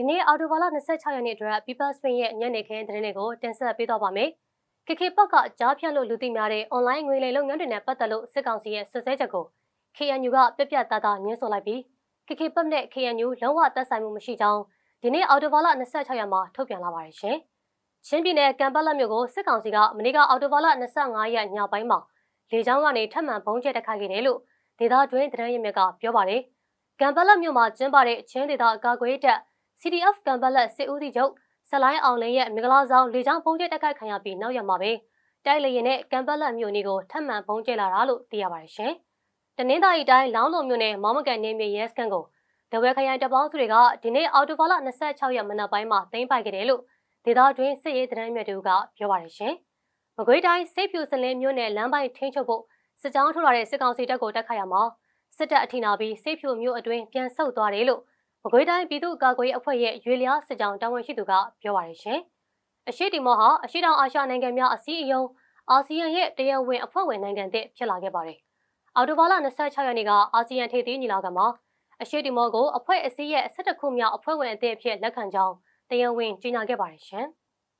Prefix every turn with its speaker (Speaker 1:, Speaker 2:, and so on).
Speaker 1: ဒီနေ့အော်တိုဘာလ26ရက်နေ့အတွက် People Spain ရဲ့ညနေခင်းသတင်းတွေကိုတင်ဆက်ပေးတော့ပါမယ်။ KK ဘက်ကကြားဖြတ်လို့လူသိများတဲ့ online ငွေလိမ်လုပ်ငန်းတွေနဲ့ပတ်သက်လို့စစ်ကောင်စီရဲ့ဆွဆွဲချက်ကို KNU ကပြက်ပြက်သားသားညှင်းဆိုလိုက်ပြီး KK ဘက်နဲ့ KNU လုံးဝသက်ဆိုင်မှုမရှိကြောင်းဒီနေ့အော်တိုဘာလ26ရက်မှာထုတ်ပြန်လာပါတယ်ရှင်။ချင်းပြည်နယ်ကံပတ်လက်မြို့ကိုစစ်ကောင်စီကမနေ့ကအော်တိုဘာလ25ရက်ညပိုင်းမှာလေကြောင်းကနေထပ်မံဘုံကျဲတက်ခိုက်ခဲ့တယ်လို့ဒေသတွင်းသတင်းရင်းမြစ်ကပြောပါတယ်။ကံပတ်လက်မြို့မှာကျင်းပတဲ့ချင်းဒေသအကာအကွယ်တပ် CDF ကံပတ်လက်စစ်ဦးစီးချုပ်ဇလိုင်းအောင်လင်းရဲ့မင်္ဂလာဆောင်လေကြောင်းပုံကျဲတက်ခိုက်ခံရပြီးနောက်ရက်မှာပဲတိုက်လေရင်နဲ့ကံပတ်လက်မြို့နေကိုထပ်မံပုံကျဲလာတာလို့သိရပါတယ်ရှင်။တနင်္သာရီတိုင်းလောင်းလုံမြို့နယ်မောင်မကန်နေမြေရဲစခန်းကိုတဝဲခရိုင်တပ်ပေါင်းစုတွေကဒီနေ့အော်တိုဘာလ26ရက်မနက်ပိုင်းမှာသိမ်းပိုက်ခဲ့တယ်လို့ဒေသတွင်းစစ်ရေးသတင်းမြစ်တို့ကပြောပါတယ်ရှင်။မကွေးတိုင်းစိတ်ပြူစလင်းမြို့နယ်လမ်းပိုင်းထိန်းချုပ်ဖို့စစ်ကြောင်းထုတ်လာတဲ့စစ်ကောင်စီတပ်ကိုတက်ခတ်ရမှာစစ်တပ်အထင်နာပြီးစိတ်ဖြူမြို့အတွင်းပြန်ဆုတ်သွားတယ်လို့ မကွေးတိုင်းပြည်သူ့ကာကွယ်ရေးအဖွဲ့ရဲ့ရွေလျားစစ်ကြောင်းတာဝန်ရှိသူကပြောပါရရှင်။အရှိတီမောဟာအရှိတောင်အာရှနိုင်ငံများအစည်းအရုံးအာဆီယံရဲ့တရားဝင်အဖွဲ့ဝင်နိုင်ငံသစ်ဖြစ်လာခဲ့ပါတယ်။အော်တိုဘာလ26ရက်နေ့ကအာဆီယံထိပ်သီးညီလာခံမှာအရှိတီမောကိုအဖွဲ့အစည်းရဲ့17ခုမြောက်အဖွဲ့ဝင်အသစ်အဖြစ်လက်ခံကြောင်းတရားဝင်ကြေညာခဲ့ပါတယ်ရှင်။